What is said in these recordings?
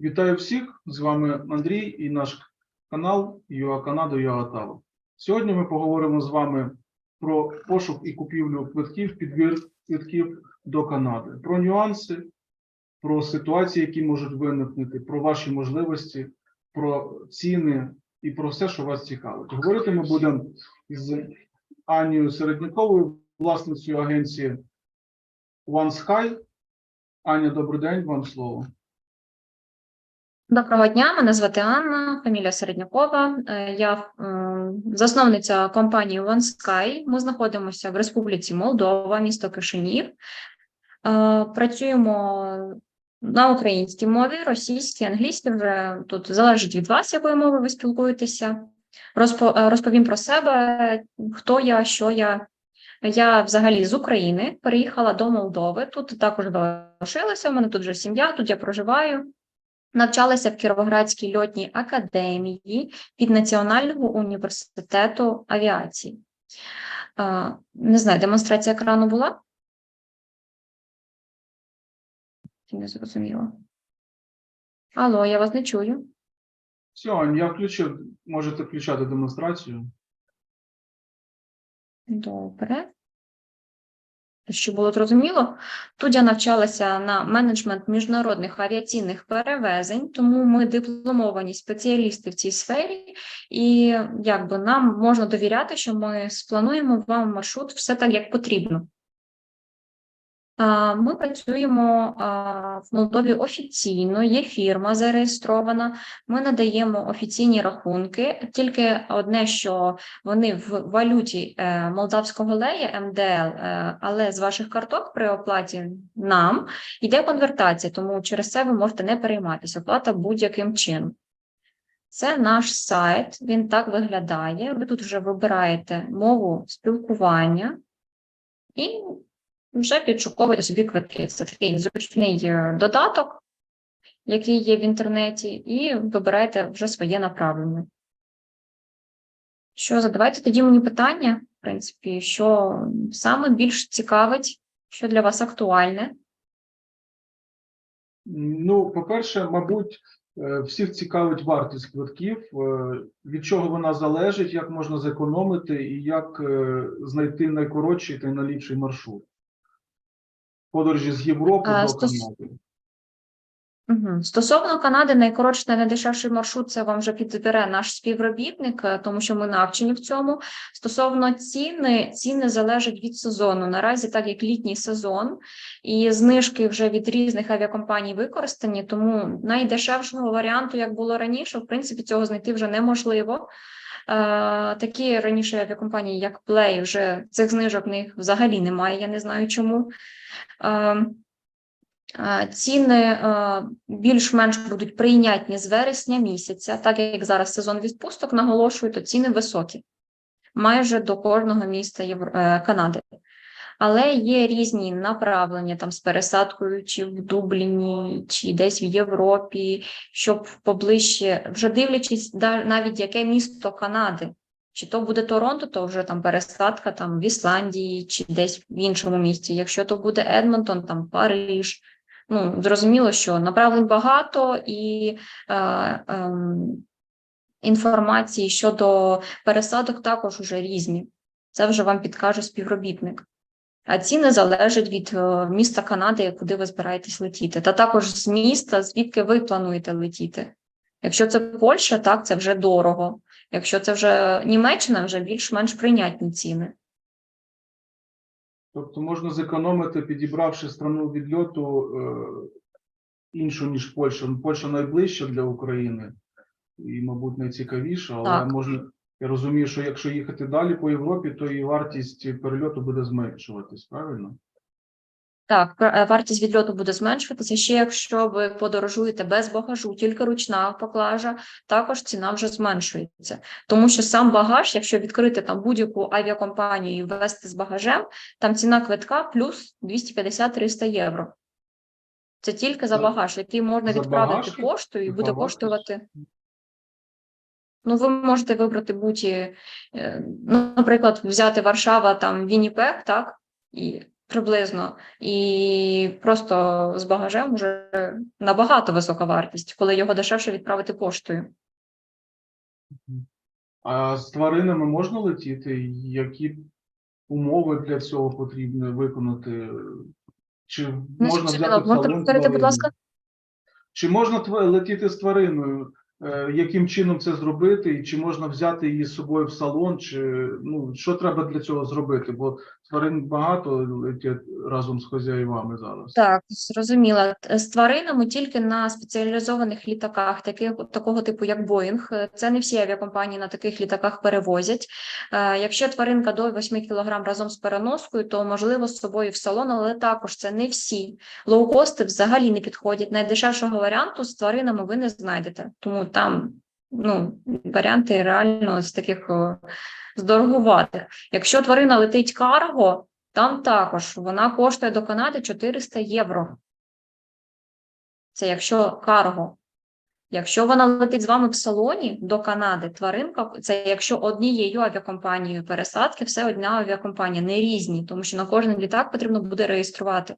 Вітаю всіх! З вами Андрій і наш канал ЮА Канада ЮА Таво. Сьогодні ми поговоримо з вами про пошук і купівлю квитків, підбір квитків до Канади, про нюанси, про ситуації, які можуть виникнути, про ваші можливості, про ціни і про все, що вас цікавить. Говорити ми будемо з Анією Середняковою, власницею агенції OneSky. Аня, добрий день, вам слово. Доброго дня, мене звати Анна, фамілія Середнякова. Е, Я засновниця компанії OneSky. Ми знаходимося в Республіці Молдова, місто Кишинів. Е, Працюємо на українській мові, російській, англійській. Вже тут залежить від вас, якою мовою ви спілкуєтеся. Е, Розповім про себе, хто я, що я. Я взагалі з України переїхала до Молдови. Тут також залишилася. У мене тут вже сім'я, тут я проживаю. Навчалася в Кіровоградській льотній академії від Національного університету авіації. Не знаю, демонстрація екрану була? Не зрозуміла. Алло, я вас не чую. Все, я включив, можете включати демонстрацію. Добре. Що було зрозуміло? Тут я навчалася на менеджмент міжнародних авіаційних перевезень, тому ми дипломовані спеціалісти в цій сфері, і якби нам можна довіряти, що ми сплануємо вам маршрут все так, як потрібно. Ми працюємо в Молдові офіційно, є фірма зареєстрована. Ми надаємо офіційні рахунки. Тільки одне, що вони в валюті е, молдавського лея МДЛ, е, але з ваших карток при оплаті нам йде конвертація, тому через це ви можете не перейматися. Оплата будь-яким чином. Це наш сайт, він так виглядає. Ви тут вже вибираєте мову спілкування і вже підшуковуєте собі квитки. Це такий зручний е, додаток, який є в інтернеті, і вибираєте вже своє направлення. Що задавайте тоді мені питання, в принципі, що саме більш цікавить, що для вас актуальне. Ну, по-перше, мабуть, е, всіх цікавить вартість квитків, е, від чого вона залежить, як можна зекономити і як знайти найкоротший та найліпший маршрут. Подорожі з Європи А, до стос- Канади. Угу. Стосовно Канади, найкоротший та найдешевший маршрут це вам вже підбере наш співробітник, е, тому що ми навчені в цьому. Стосовно ціни, ціни залежать від сезону. Наразі, так як літній сезон, і знижки вже від різних авіакомпаній використані, тому найдешевшого варіанту, як було раніше, в принципі, цього знайти вже неможливо. Е, Такі раніше авіакомпанії, як Play, вже цих знижок в них взагалі немає. Я не знаю чому. Е, Е, Ціни більш-менш будуть прийнятні з вересня місяця, так як зараз сезон відпусток наголошую, то ціни високі, майже до кожного міста Канади. Але є різні направлення там з пересадкою, чи в Дубліні, чи десь в Європі, щоб поближче, вже дивлячись навіть яке місто Канади. Чи то буде Торонто, то вже там пересадка там в Ісландії, чи десь в іншому місті. Якщо то буде Едмонтон, там Париж. Ну, зрозуміло, що направлень багато і е, е, інформації щодо пересадок також уже різні. Це вже вам підкаже співробітник. А ціни залежать від е, міста Канади, куди ви збираєтесь летіти, та також з міста, звідки ви плануєте летіти. Якщо це Польща, так, це вже дорого. Якщо це вже Німеччина, вже більш-менш прийнятні ціни. Тобто можна зекономити, підібравши страну відльоту е, іншу, ніж Польща. Польща найближча для України і, мабуть, найцікавіша, але Так. можна. Я розумію, що якщо їхати далі по Європі, то і вартість перельоту буде зменшуватись, правильно? Так, е, вартість відльоту буде зменшуватися. Ще якщо ви подорожуєте без багажу, тільки ручна поклажа, також ціна вже зменшується. Тому що сам багаж, якщо відкрити там будь-яку авіакомпанію і ввести з багажем, там ціна квитка плюс 250-300 євро. Це тільки за багаж, який можна за відправити багаж? поштою і буде коштувати. Ну, ви можете вибрати будь, е, ну, наприклад, взяти Варшава, там Вінніпег, так, і приблизно, і просто з багажем вже набагато висока вартість, коли його дешевше відправити поштою. А з тваринами можна летіти? Які умови для цього потрібно виконати? Чи можна зрозуміло. взяти Можете повторити, будь ласка? Чи можна летіти з твариною? Е, Яким чином це зробити? І чи можна взяти її з собою в салон? Чи ну що треба для цього зробити? Бо тварин багато разом з хазяївами зараз. Так, зрозуміла. З тваринами тільки на спеціалізованих літаках, таких, такого типу, як Боїнг. Це не всі авіакомпанії на таких літаках перевозять. Е, Якщо тваринка до 8 кг разом з переноскою, то можливо з собою в салон, але також це не всі. Лоукости взагалі не підходять. Найдешевшого варіанту з тваринами ви не знайдете. Тому там ну, варіанти реально з таких о, здороговатих. Якщо тварина летить карго, там також вона коштує до Канади 400 євро. Це якщо карго. Якщо вона летить з вами в салоні до Канади, тваринка, це якщо однією авіакомпанією пересадки, все одна авіакомпанія, не різні, тому що на кожен літак потрібно буде реєструвати.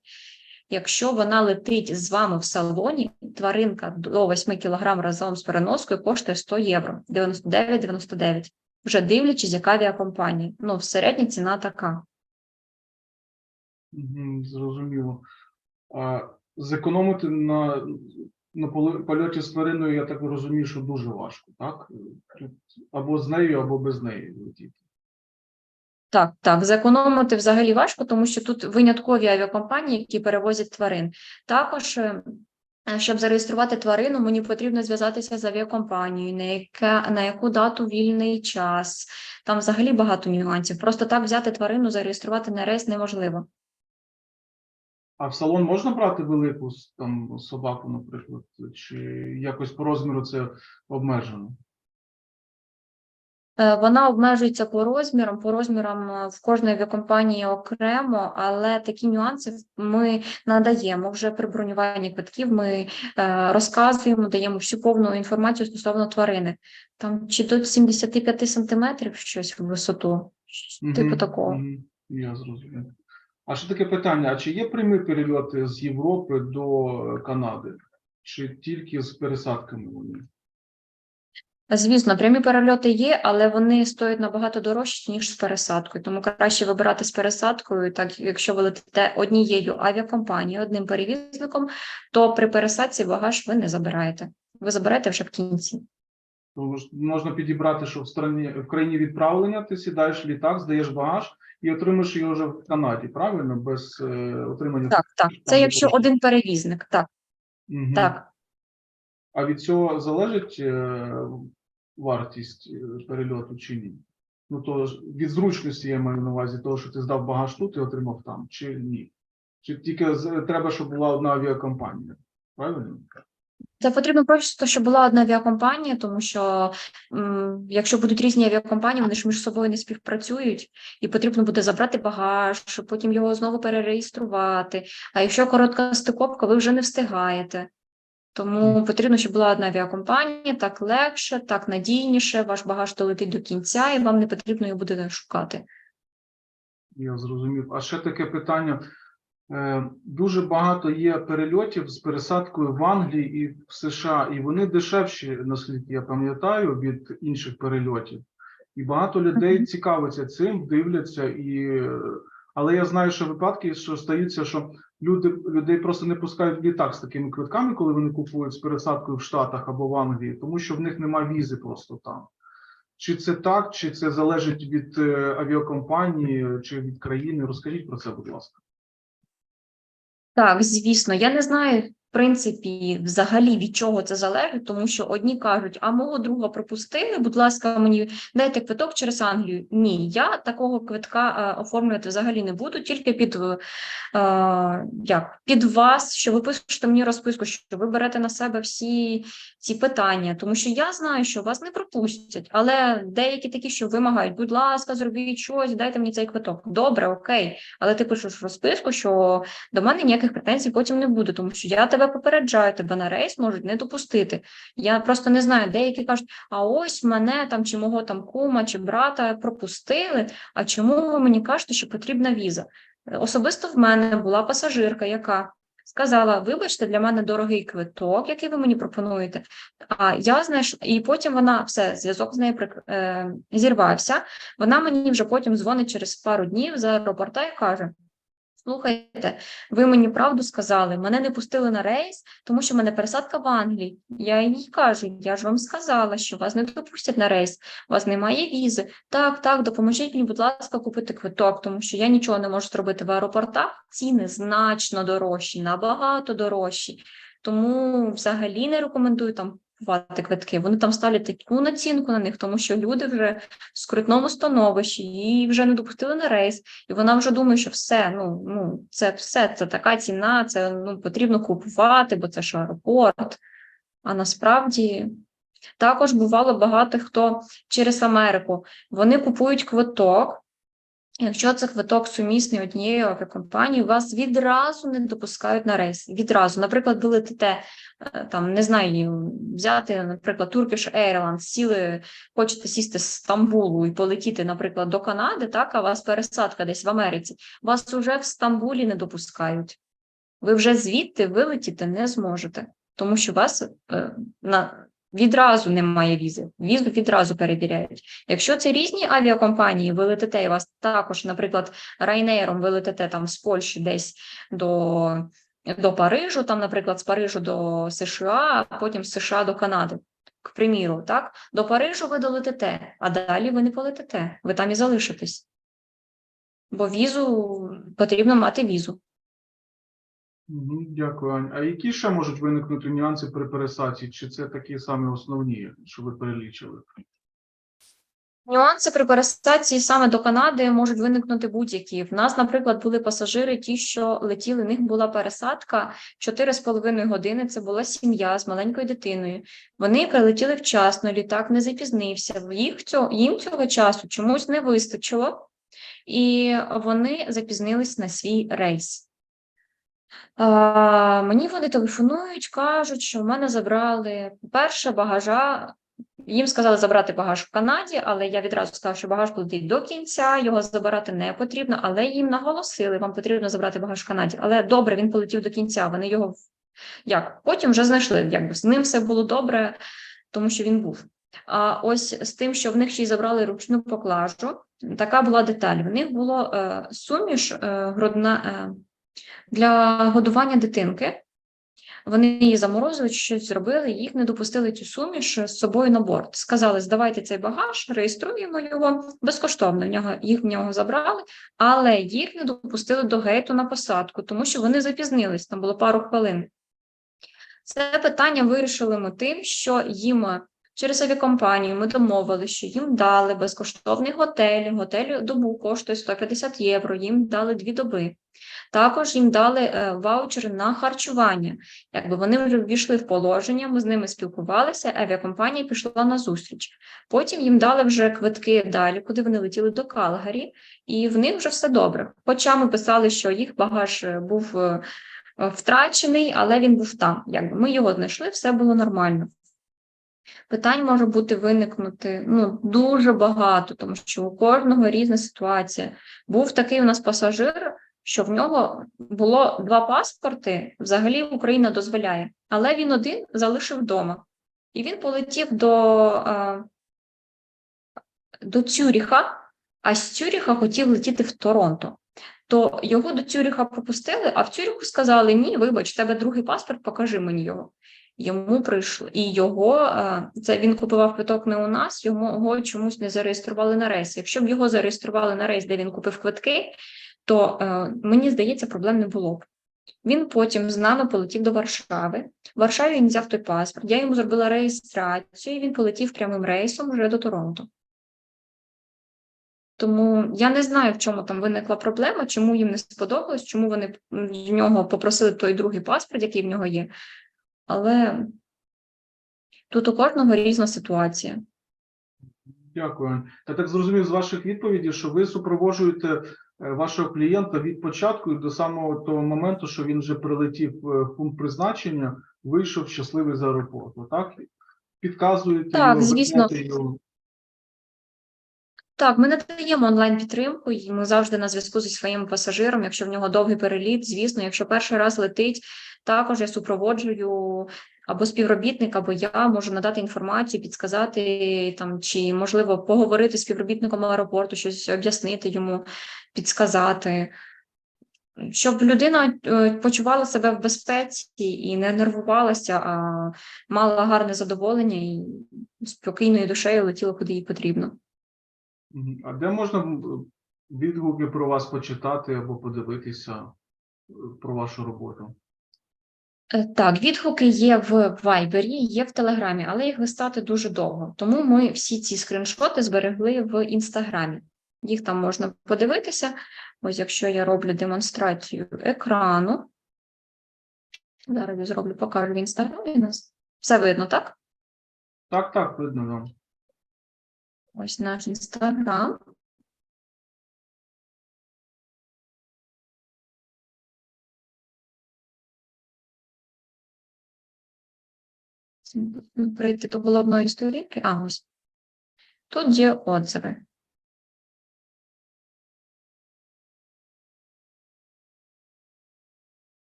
Якщо вона летить з вами в салоні, тваринка до 8 кг разом з переноскою коштує 100 євро, 99,99. Вже дивлячись, яка авіакомпанія. Ну, середня ціна така. Зрозуміло. А зекономити на, на польоті з твариною, я так розумію, що дуже важко, так? Або з нею, або без неї летіти. Так, так, зекономити взагалі важко, тому що тут виняткові авіакомпанії, які перевозять тварин. Також, е, щоб зареєструвати тварину, мені потрібно зв'язатися з авіакомпанією, на яке на яку дату вільний час. Там взагалі багато нюансів. Просто так взяти тварину, зареєструвати на рейс неможливо. А в салон можна брати велику там собаку, наприклад, чи якось по розміру це обмежено? Е, Вона обмежується по розмірам, по розмірам е, в кожної авіакомпанії окремо, але такі нюанси ми надаємо вже при бронюванні квитків. Ми е, розказуємо, даємо всю повну інформацію стосовно тварини. Там чи до 75 сантиметрів щось в висоту, типу такого. Я зрозумів. А ще таке питання: а чи є прямі перельоти з Європи до Канади? Чи тільки з пересадками вони? Звісно, прямі перельоти є, але вони стоять набагато дорожче, ніж з пересадкою. Тому краще вибирати з пересадкою. Так, якщо ви летите однією авіакомпанією, одним перевізником, то при пересадці багаж ви не забираєте. Ви забираєте вже в кінці. Тому ж можна підібрати, що в страні в країні відправлення ти сідаєш в літак, здаєш багаж і отримаєш його вже в Канаді, правильно? Без е, отримання. Так, так. Це якщо трошки. один перевізник. Так, Мгм. так. А від цього залежить е, вартість е, перельоту чи ні? Ну то від зручності я маю на увазі того, що ти здав багаж тут і отримав там, чи ні? Чи тільки треба, щоб була одна авіакомпанія? Правильно? Це потрібно просто, щоб була одна авіакомпанія, тому що якщо будуть різні авіакомпанії, вони ж між собою не співпрацюють, і потрібно буде забрати багаж, потім його знову перереєструвати. А якщо коротка стиковка, ви вже не встигаєте. Тому потрібно, щоб була одна авіакомпанія, так легше, так надійніше, ваш багаж долетить до кінця, і вам не потрібно його буде шукати. Я зрозумів. А ще таке питання. Е, Дуже багато є перельотів з пересадкою в Англії і в США, і вони дешевші, наскільки я пам'ятаю, від інших перельотів. І багато людей цікавиться цим, дивляться. І... Але я знаю, що випадки, що стаються, що люди людей просто не пускають в літак з такими квитками, коли вони купують з пересадкою в Штатах або в Англії, тому що в них немає візи просто там. Чи це так, чи це залежить від е, авіакомпанії, чи від країни? Розкажіть про це, будь ласка. Так, звісно, я не знаю, принципі, взагалі від чого це залежить, тому що одні кажуть, а мого друга пропустили, будь ласка, мені дайте квиток через Англію. Ні, я такого квитка е, оформлювати взагалі не буду, тільки під, е, як, під вас, що ви пишете мені розписку, що ви берете на себе всі ці питання, тому що я знаю, що вас не пропустять, але деякі такі, що вимагають, будь ласка, зробіть щось, дайте мені цей квиток. Добре, окей, але ти пишеш розписку, що до мене ніяких претензій потім не буде, тому що я тебе попереджаю, тебе на рейс можуть не допустити. Я просто не знаю, деякі кажуть, а ось мене там чи мого там кума чи брата пропустили. А чому ви мені кажете, що потрібна віза? Особисто в мене була пасажирка, яка сказала: вибачте, для мене дорогий квиток, який ви мені пропонуєте. А я знаєш, і потім вона все, зв'язок з нею е, зірвався. Вона мені вже потім дзвонить через пару днів з аеропорта і каже: Слухайте, ви мені правду сказали, мене не пустили на рейс, тому що в мене пересадка в Англії. Я їй кажу, я ж вам сказала, що вас не допустять на рейс, у вас немає візи. Так, так, допоможіть мені, будь ласка, купити квиток, тому що я нічого не можу зробити в аеропортах. Ціни значно дорожчі, набагато дорожчі. Тому взагалі не рекомендую там купувати квитки. Вони там ставлять таку націнку на них, тому що люди вже в скрутному становищі, її вже не допустили на рейс, і вона вже думає, що все, ну, ну це все, це така ціна, це ну, потрібно купувати, бо це ж аеропорт. А насправді також бувало багато хто через Америку. Вони купують квиток. Якщо це квиток сумісний однією авіакомпанією, вас відразу не допускають на рейс. Відразу, наприклад, ви летите е, там, не знаю, взяти, наприклад, Turkish Airlines, сіли, хочете сісти з Стамбулу і полетіти, наприклад, до Канади, так, а у вас пересадка десь в Америці, вас уже в Стамбулі не допускають. Ви вже звідти вилетіти не зможете, тому що вас е, на, відразу немає візи. Візу відразу перевіряють. Якщо це різні авіакомпанії, ви летите, і вас також, наприклад, Ryanair ви летите там з Польщі десь до, до Парижу, там, наприклад, з Парижу до США, а потім з США до Канади. К приміру, так, до Парижу ви долетите, а далі ви не полетите, ви там і залишитесь. Бо візу потрібно мати візу. Дякую, Ань. А які ще можуть виникнути нюанси при пересадці? Чи це такі самі основні, що ви перелічили? Нюанси при пересадці саме до Канади можуть виникнути будь-які. В нас, наприклад, були пасажири, ті, що летіли, в них була пересадка 4,5 години. Це була сім'я з маленькою дитиною. Вони прилетіли вчасно, літак не запізнився. Їх цього, їм цього часу чомусь не вистачило, і вони запізнились на свій рейс. Мені вони телефонують, кажуть, що в мене забрали, по-перше, багажа їм сказали забрати багаж в Канаді, але я відразу сказала, що багаж летить до кінця, його забирати не потрібно, але їм наголосили, вам потрібно забрати багаж в Канаді. Але добре, він полетів до кінця. Вони його як потім вже знайшли. Якби з ним все було добре, тому що він був. А ось з тим, що в них ще й забрали ручну поклажу, така була деталь. В них було е, суміш е, грудна е, для годування дитинки. Вони її заморозили, щось зробили, їх не допустили цю суміш з собою на борт. Сказали, здавайте цей багаж, реєструємо його безкоштовно. В нього їх в нього забрали, але їх не допустили до гейту на посадку, тому що вони запізнились. Там було пару хвилин. Це питання вирішили ми тим, що їм через авіакомпанію ми домовилися, що їм дали безкоштовний готель. Готель добу коштує 150 євро. Їм дали дві доби. Також їм дали е, ваучери на харчування. Якби вони вже ввійшли в положення, ми з ними спілкувалися, авіакомпанія пішла на зустріч. Потім їм дали вже квитки далі, куди вони летіли до Калгарі, і в них вже все добре. Хоча ми писали, що їх багаж е, був е, втрачений, але він був там. Якби ми його знайшли, все було нормально. Питань може бути виникнути ну, дуже багато, тому що у кожного різна ситуація. Був такий у нас пасажир, що в нього було два паспорти, взагалі Україна дозволяє, але він один залишив вдома. І він полетів до, е, до Цюріха, а з Цюріха хотів летіти в Торонто. То його до Цюріха пропустили, а в Цюріху сказали: ні, вибач, тебе другий паспорт, покажи мені його. Йому прийшло, і його е, це він купував квиток не у нас, його чомусь не зареєстрували на рейс. Якщо б його зареєстрували на рейс, де він купив квитки, то е, мені здається, проблем не було б. Він потім з нами полетів до Варшави. В Варшаві він взяв той паспорт. Я йому зробила реєстрацію, і він полетів прямим рейсом вже до Торонто. Тому я не знаю, в чому там виникла проблема, чому їм не сподобалось, чому вони в нього попросили той другий паспорт, який в нього є. Але тут у кожного різна ситуація. Дякую. Я так зрозумів з ваших відповідей, що ви супроводжуєте е, вашого клієнта від початку і до самого того моменту, що він вже прилетів е, в пункт призначення, вийшов щасливий з аеропорту, так? Підказуєте Так, його, звісно. його. Так, ми надаємо онлайн підтримку, і ми завжди на зв'язку зі своїм пасажиром. Якщо в нього довгий переліт, звісно, якщо перший раз летить, також я супроводжую або співробітник, або я можу надати інформацію, підсказати там, чи можливо поговорити з співробітником аеропорту, щось об'яснити йому, підсказати. Щоб людина е, почувала себе в безпеці і не нервувалася, а мала гарне задоволення і спокійною душею летіла куди їй потрібно. А де можна відгуки про вас почитати або подивитися е, про вашу роботу? Е, Так, відгуки є в Вайбері, є в Телеграмі, але їх листати дуже довго. Тому ми всі ці скріншоти зберегли в Інстаграмі. Їх там можна подивитися. Ось якщо я роблю демонстрацію екрану. Зараз я зроблю, покажу в інстаграмі. Все видно, так? Так, так, видно вам. Ось наш інстаграм. Прийти до головної сторінки. А, ось. Тут є отзиви.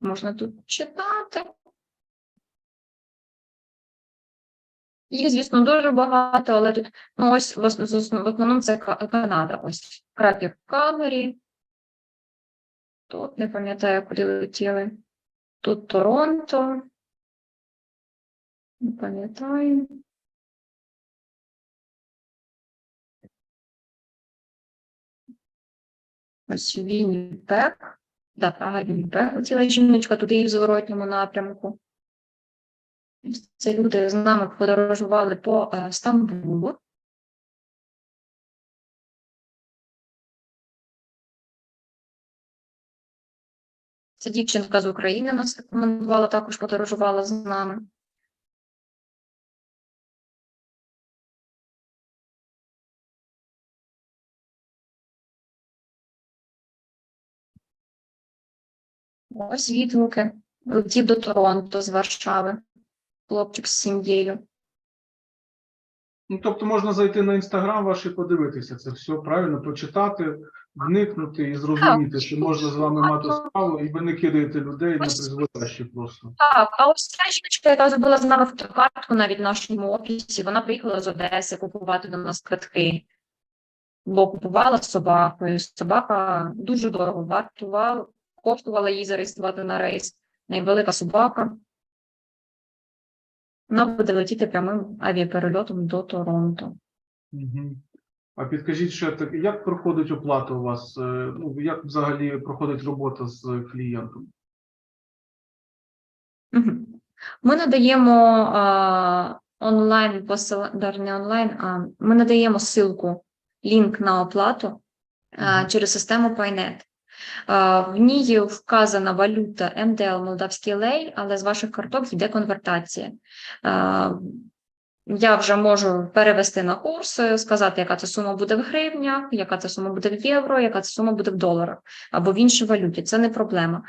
Можна тут читати. Їх, звісно, дуже багато, але тут ну, ось в, ос- в основному це Канада. Ось крапів Калгарі. Тут не пам'ятаю, куди летіли. Тут Торонто. Не пам'ятаю. Ось Вінніпек. Да, Прага Вінніпек. Летіла жіночка туди і в зворотньому напрямку. Це люди з нами подорожували по е, Стамбулу. Це дівчинка з України нас рекомендувала, також подорожувала з нами. Ось відгуки. Летів до Торонто з Варшави. Хлопчик з сім'єю. Ну, тобто можна зайти на інстаграм ваш і подивитися це все правильно, прочитати, вникнути і зрозуміти, що можна з вами мати справу, і ви не кидаєте людей на призволяще просто. Так, а ось ця жіночка, яка зробила з нами фотокартку навіть в нашому офісі, вона приїхала з Одеси купувати до нас квитки, бо купувала з собакою. Собака дуже дорого вартувала, коштувала їй зареєструвати на рейс. Найвелика собака. Вона буде летіти прямим авіаперельотом до Торонто. Угу. А підкажіть ще так, як проходить оплата у вас? е, Ну, як взагалі проходить робота з клієнтом? Ми надаємо а, онлайн посил... даже не онлайн, а ми надаємо ссылку, лінк на оплату а, через систему Paynet. А, в ній вказана валюта МДЛ Молдавський лей, але з ваших карток йде конвертація. Я вже можу перевести на курс, е, сказати, яка це сума буде в гривнях, яка це сума буде в євро, яка це сума буде в доларах або в іншій валюті. Це не проблема.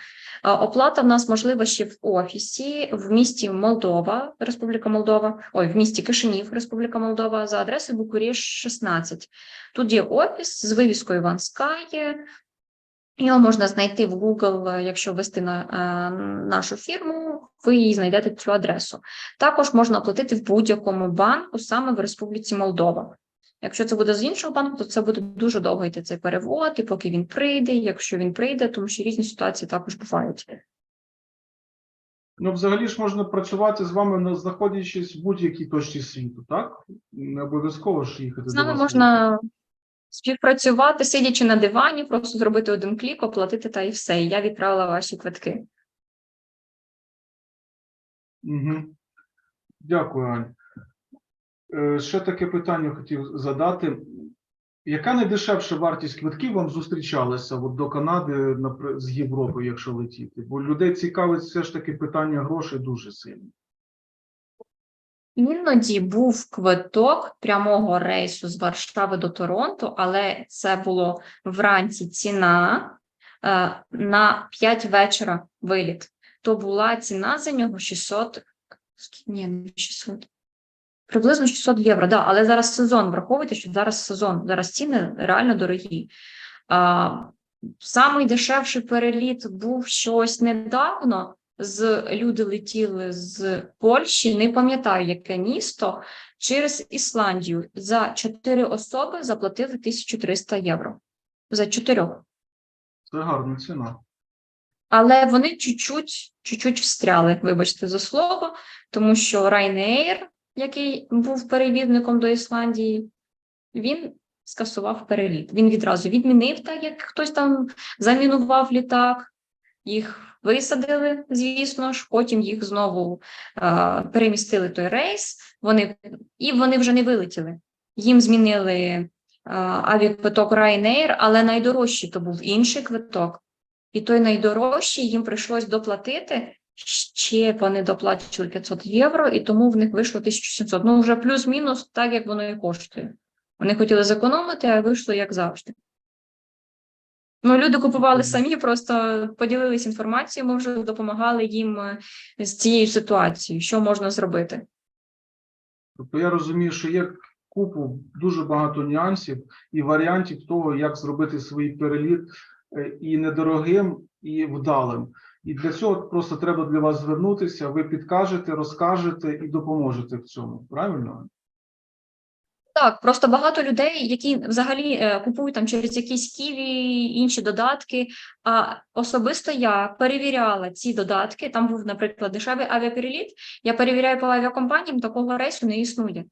Оплата в нас можлива ще в офісі в місті Молдова, Республіка Молдова, ой, в місті Кишинів, Республіка Молдова, за адресою Букуріж 16. Тут є офіс з вивіскою Ванскає. Його можна знайти в Google, якщо ввести на е, нашу фірму, ви її знайдете цю адресу. Також можна оплатити в будь-якому банку саме в Республіці Молдова. Якщо це буде з іншого банку, то це буде дуже довго йти цей перевод, і поки він прийде, якщо він прийде, тому що різні ситуації також бувають. Ну, взагалі ж можна працювати з вами, знаходячись в будь-якій точці світу, так? Не обов'язково ж їхати З до нами можна співпрацювати, сидячи на дивані, просто зробити один клік, оплатити та і все. І я відправила ваші квитки. Угу. Дякую, Ань. Е, Ще таке питання хотів задати. Яка найдешевша вартість квитків вам зустрічалася от до Канади з Європи, якщо летіти? Бо людей цікавить все ж таки питання грошей дуже сильно. Іноді був квиток прямого рейсу з Варшави до Торонто, але це було вранці ціна е, на 5 вечора виліт. То була ціна за нього 600, скі- ні, не 600, Приблизно 600 євро, да, але зараз сезон. Враховуйте, що зараз сезон, зараз ціни реально дорогі. Самий дешевший переліт був щось недавно. З люди летіли з Польщі, не пам'ятаю, яке місто, через Ісландію. За чотири особи заплатили 1300 євро. За чотирьох. Це гарна ціна. Але вони чуть-чуть, чуть-чуть встряли, вибачте за слово, тому що Ryanair, який був перевізником до Ісландії, він скасував переліт. Він відразу відмінив, так як хтось там замінував літак, їх висадили, звісно ж, потім їх знову е, перемістили той рейс, вони, і вони вже не вилетіли. Їм змінили е, авіаквиток Ryanair, але найдорожчий то був інший квиток. І той найдорожчий їм прийшлось доплатити. Ще вони доплачували 500 євро, і тому в них вийшло 1700. Ну, вже плюс-мінус, так як воно і коштує. Вони хотіли зекономити, а вийшло як завжди. Ну, люди купували самі, просто поділились інформацією, ми вже допомагали їм е, з цією ситуацією, що можна зробити. Тобто я розумію, що є купу дуже багато нюансів і варіантів того, як зробити свій переліт е, і недорогим, і вдалим. І для цього просто треба для вас звернутися. Ви підкажете, розкажете і допоможете в цьому. Правильно? Так, просто багато людей, які взагалі е, купують там через якісь ківі, інші додатки. А особисто я перевіряла ці додатки. Там був, наприклад, дешевий авіапереліт. Я перевіряю по авіакомпаніям, такого рейсу не існує.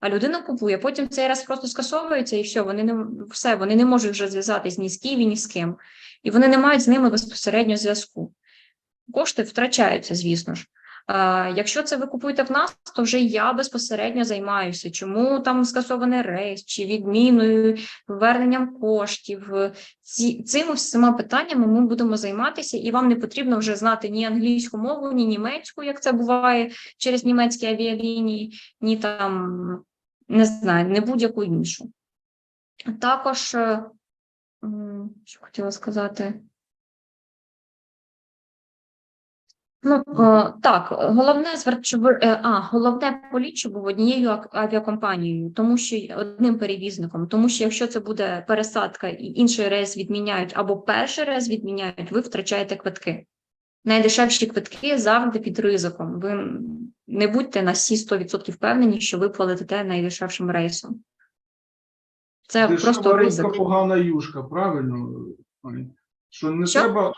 А людина купує, потім цей раз просто скасовується, і все, вони не все, вони не можуть вже зв'язатись ні з Києві, ні з ким. І вони не мають з ними безпосередньо зв'язку. Кошти втрачаються, звісно ж. А, якщо це ви купуєте в нас, то вже я безпосередньо займаюся. Чому там скасований рейс, чи відміною, поверненням коштів. Ці, цими всіма питаннями ми будемо займатися, і вам не потрібно вже знати ні англійську мову, ні німецьку, як це буває через німецькі авіалінії, ні там не знаю, не будь-яку іншу. Також, е, що хотіла сказати. Ну, е, так, головне звер- щоб е, а, головне політ, був однією авіакомпанією, тому що одним перевізником. Тому що якщо це буде пересадка і інший рейс відміняють або перший рейс відміняють, ви втрачаєте квитки. Найдешевші квитки завжди під ризиком. Ви не будьте на всі 100% впевнені, що ви полетите найдешевшим рейсом. Це Дешева просто ризик. погана юшка, правильно? Що не Що? треба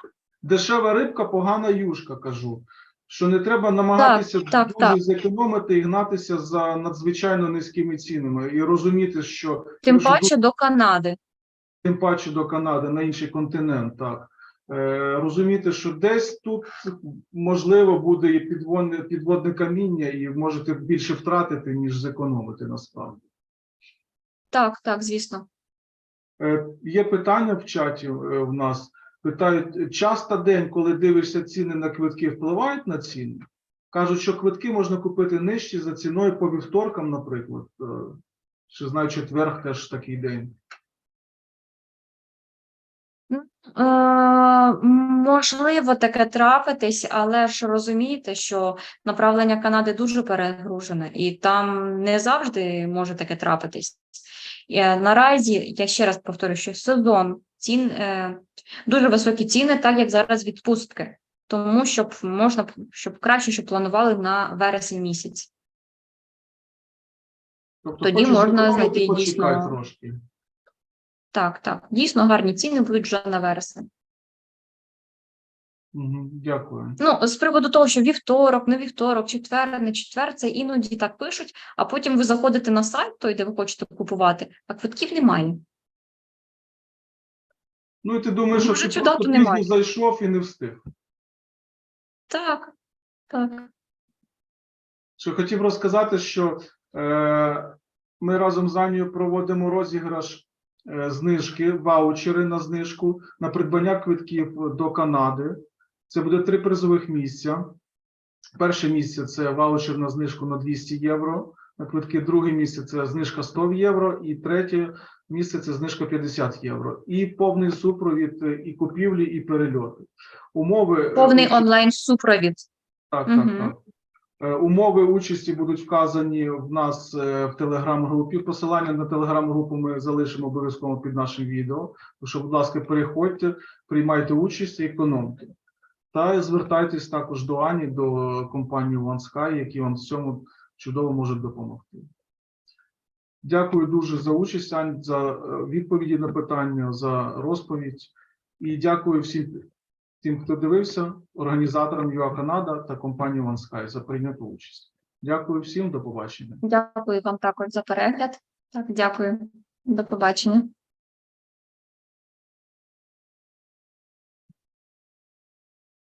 дешева рибка, погана юшка, кажу. Що не треба намагатися так, дуже так. зекономити і гнатися за надзвичайно низькими цінами, і розуміти, що Тим що паче до Канади. тим паче до Канади, на інший континент, так. Е, розуміти, що десь тут можливо буде і підводне, підводне каміння, і можете більше втратити, ніж зекономити насправді. Так, так, звісно. Е, Є питання в чаті е, в нас. Питають, час та день, коли дивишся ціни на квитки, впливають на ціни? Кажуть, що квитки можна купити нижчі за ціною по вівторкам, наприклад. Е, Чи знаю, четверг теж такий день. Е, можливо таке трапитись, але ж розумієте, що направлення Канади дуже перегружене, і там не завжди може таке трапитись. Е, наразі, я ще раз повторю, що сезон цін е, дуже високі ціни, так як зараз відпустки. Тому щоб можна щоб краще, щоб планували на вересень місяць. Тобто, Тоді можна знайти дійсно- трошки. Так, так, дійсно гарні ціни будуть вже на вересень. Дякую. Ну, з приводу того, що вівторок, не вівторок, четвер, не четвер, це іноді так пишуть, а потім ви заходите на сайт, той, де ви хочете купувати, а квитків немає. Ну і ти думаєш, що ти просто пізно зайшов і не встиг. Так, так. Що хотів розказати, що е, ми разом з Анією проводимо розіграш е, знижки, ваучери на знижку на придбання квитків до Канади. Це буде три призових місця. Перше місце це ваучер на знижку на 200 євро на квитки. Друге місце це знижка 100 євро, і третє місце це знижка 50 євро. І повний супровід е, і купівлі, і перельоти. Умови е, Повний онлайн супровід. так, Мгм. так, так. Е, Умови участі будуть вказані в нас в телеграм-групі. Посилання на телеграм-групу ми залишимо обов'язково під нашим відео. Тож, будь ласка, переходьте, приймайте участь і економте. Та звертайтесь також до Ані, до компанії OneSky, які вам в цьому чудово можуть допомогти. Дякую дуже за участь, Ань, за е, відповіді на питання, за розповідь. І дякую всім тим, хто дивився, організаторам ЮА Канада та компанії OneSky за прийняту участь. Дякую всім, до побачення. Дякую вам також за перегляд. Так, дякую. До побачення.